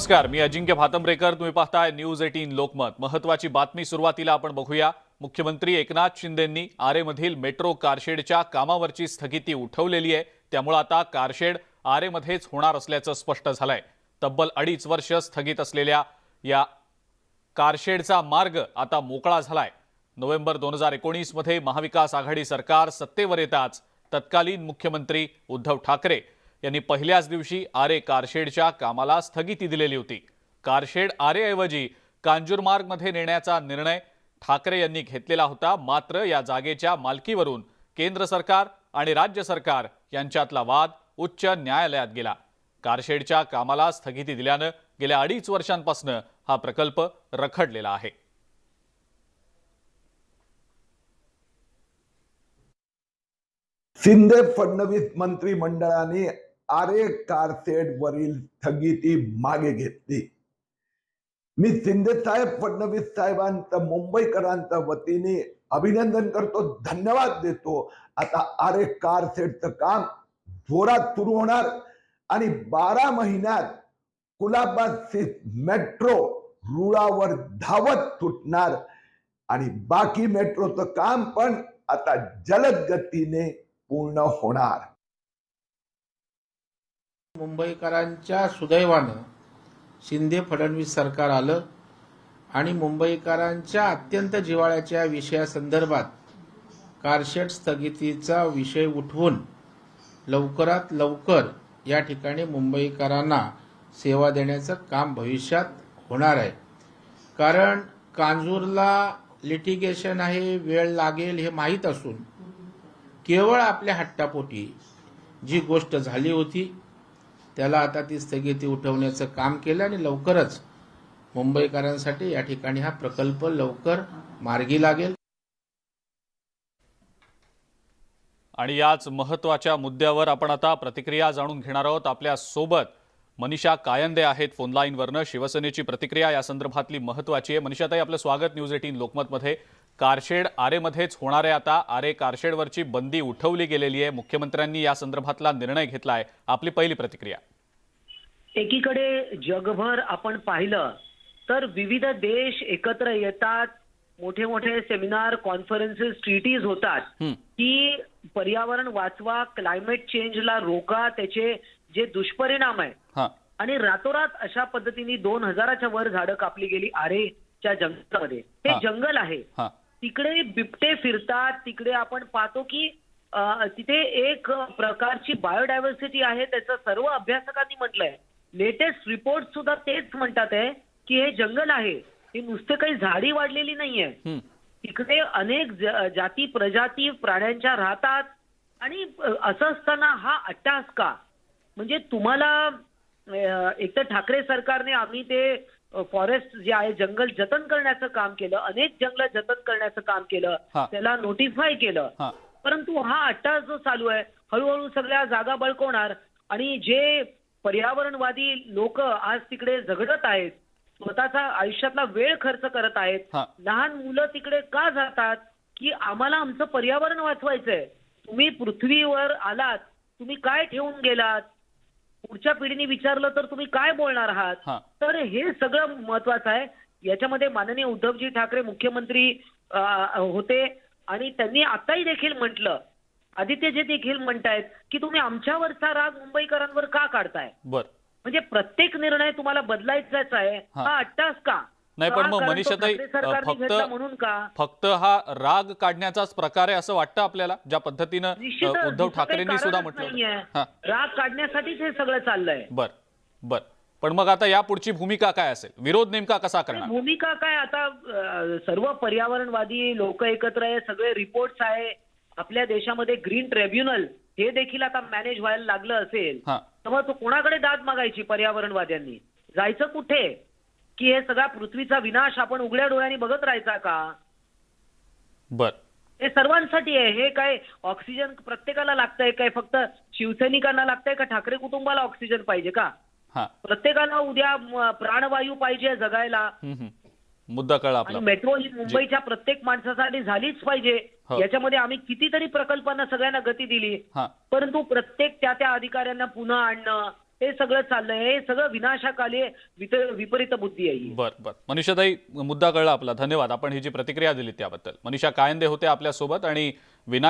नमस्कार मी अजिंक्य भातंब्रेकर. तुम्ही पाहताय न्यूज एटीन लोकमत. महत्वाची बातमी सुरुवातीला आपण बघूया. मुख्यमंत्री एकनाथ शिंदेंनी आरेमधील मेट्रो कारशेडच्या कामावरची स्थगिती उठवलेली आहे. त्यामुळे आता कारशेड आरेमध्येच होणार असल्याचं स्पष्ट झालंय. तब्बल अडीच वर्ष स्थगित असलेल्या या कारशेडचा मार्ग आता मोकळा झालाय. नोव्हेंबर दोन हजार एकोणीसमध्ये महाविकास आघाडी सरकार सत्तेवर येताच तत्कालीन मुख्यमंत्री उद्धव ठाकरे यांनी पहिल्याच दिवशी आरे कारशेडच्या कामाला स्थगिती दिलेली होती. कारशेड आरेऐवजी कांजूरमार्गमध्ये नेण्याचा निर्णय ठाकरे यांनी घेतलेला होता. मात्र या जागेच्या मालकीवरून केंद्र सरकार आणि राज्य सरकार यांच्यातला वाद उच्च न्यायालयात गेला. कारशेडच्या कामाला स्थगिती दिल्यानं गेल्या अडीच वर्षांपासून हा प्रकल्प रखडलेला आहे. शिंदे फडणवीस मंत्रिमंडळाने आरे कारसेट वरील स्थगिती मागे घेतली. मी शिंदे साहेब फडणवीस साहेबांचं मुंबईकरांच्या वतीने अभिनंदन करतो धन्यवाद देतो. आता आरे कारसेडचं काम जोरात सुरू होणार आणि बारा महिन्यात कुलाबाद मेट्रो रुळावर धावत सुटणार आणि बाकी मेट्रोचं काम पण आता जलद गतीने पूर्ण होणार. मुंबईकरांच्या सुदैवानं शिंदे फडणवीस सरकार आलं आणि मुंबईकरांच्या अत्यंत जिव्हाळ्याच्या विषयासंदर्भात कारशेड स्थगितीचा विषय उठवून लवकरात लवकर या ठिकाणी मुंबईकरांना सेवा देण्याचं काम भविष्यात होणार आहे. कारण कांजूरला लिटिगेशन आहे वेळ लागेल हे माहीत असून केवळ आपल्या हट्टापोटी जी गोष्ट झाली होती त्याला आता ती स्थगिती उठवण्याचं काम केलं आणि लवकरच मुंबईकरांसाठी या ठिकाणी हा प्रकल्प लवकर मार्गी लागेल. आणि याच महत्त्वाच्या मुद्द्यावर आपण आता प्रतिक्रिया जाणून घेणार आहोत आपल्यासोबत मनीषा कायंदे आहेत फोनलाईनवरनं शिवसेनेची प्रतिक्रिया या संदर्भातली महत्वाची आहे. मनीषाताई आपलं स्वागत न्यूज एटीन लोकमतमध्ये. कारशेड आरेमध्येच होणार आहे आता. आरे कारशेडवरची बंदी उठवली गेलेली आहे. मुख्यमंत्र्यांनी या संदर्भातला निर्णय घेतला आहे आपली पहिली प्रतिक्रिया. एकीकडे जगभर आपण पाहिलं तर विविध देश एकत्र येतात. मोठे मोठे सेमिनार कॉन्फरन्सेस ट्रीटीज होतात. की पर्यावरण वाचवा क्लायमेट चेंजला रोका त्याचे जे दुष्परिणाम आहे आणि रातोरात अशा पद्धतीने दोन हजाराच्या वर झाडं कापली गेली आरेच्या जंगलामध्ये. हे. जंगल आहे. तिकडे बिबटे फिरतात तिकडे आपण पाहतो की तिथे एक प्रकारची बायोडायव्हर्सिटी आहे त्याचं सर्व अभ्यासकांनी म्हटलंय. लेटेस्ट रिपोर्ट सुद्धा तेच म्हणतात आहे की हे जंगल आहे. ही नुसते काही झाडी वाढलेली नाहीये. तिकडे अनेक जाती प्रजाती प्राण्यांच्या राहतात. आणि असं असताना हा अट्टास का? म्हणजे तुम्हाला एक तर ठाकरे सरकारने आम्ही ते फॉरेस्ट जे आहे जंगल जतन करण्याचं काम केलं अनेक जंगल जतन करण्याचं काम केलं. त्याला नोटिफाय केलं परंतु हा अट्टास जो चालू आहे हळूहळू सगळ्या जागा बळकवणार आणि जे पर्यावरणवादी लोक आज तिकडे झगडत आहेत स्वतःचा आयुष्यातला वेळ खर्च करत आहेत. लहान मुलं तिकडे का जातात की आम्हाला आमचं पर्यावरण वाचवायचंय तुम्ही पृथ्वीवर आलात तुम्ही काय ठेवून गेलात पुढच्या पिढीने विचारलं तर तुम्ही काय बोलणार आहात. तर हे सगळं महत्वाचं आहे. याच्यामध्ये माननीय उद्धवजी ठाकरे मुख्यमंत्री होते. आणि त्यांनी आताही देखील म्हटलं आदित्यजी देखील म्हणतायत की तुम्ही आमच्यावरचा राग मुंबईकरांवर का काढताय? बर. म्हणजे प्रत्येक निर्णय तुम्हाला बदलायचाच आहे. हा. हा अट्टास का? नाही, पण? मग मनीषाताई, फक्त- म्हणून का? फक्त हा राग काढण्याचाच प्रकार आहे असं वाटतं आपल्याला? ज्या पद्धतीनं उद्धव ठाकरेंनी सुद्धा म्हटलं. राग काढण्यासाठीच हे सगळं चाललंय. बर बर. पण मग आता या पुढची भूमिका काय असेल? विरोध नेमका कसा करणार? भूमिका काय? आता सर्व पर्यावरणवादी लोक एकत्र आहे सगळे रिपोर्ट्स आहे. आपल्या देशामध्ये ग्रीन ट्रिब्युनल हे देखील आता मॅनेज व्हायला लागलं असेल. तर मग तो कोणाकडे दाद मागायची पर्यावरणवाद्यांनी? जायचं कुठे? की हे सगळा पृथ्वीचा विनाश. आपण उघड्या डोळ्यांनी बघत राहायचा का? बर. हे सर्वांसाठी आहे. हे काय ऑक्सिजन प्रत्येकाला लागतंय काय? फक्त शिवसैनिकांना लागतंय का? ठाकरे कुटुंबाला ऑक्सिजन पाहिजे का? प्रत्येकाला उद्या प्राणवायू पाहिजे जगायला. मुद्दा कळला आपला. मेट्रो ही मुंबईच्या प्रत्येक माणसासाठी झालीच पाहिजे. हो. याच्यामध्ये आम्ही कितीतरी प्रकल्पांना सगळ्यांना गती दिली. परंतु प्रत्येक त्या त्या अधिकाऱ्यांना पुन्हा आणणं हे सगळं चाललंय. हे सगळं विनाशाकाली विपरीत बुद्धी आहे बर बर. मनीषाताई मुद्दा कळला आपला. धन्यवाद. आपण ही जी प्रतिक्रिया दिली त्याबद्दल. मनीषा कायंदे होते आपल्यासोबत आणि विना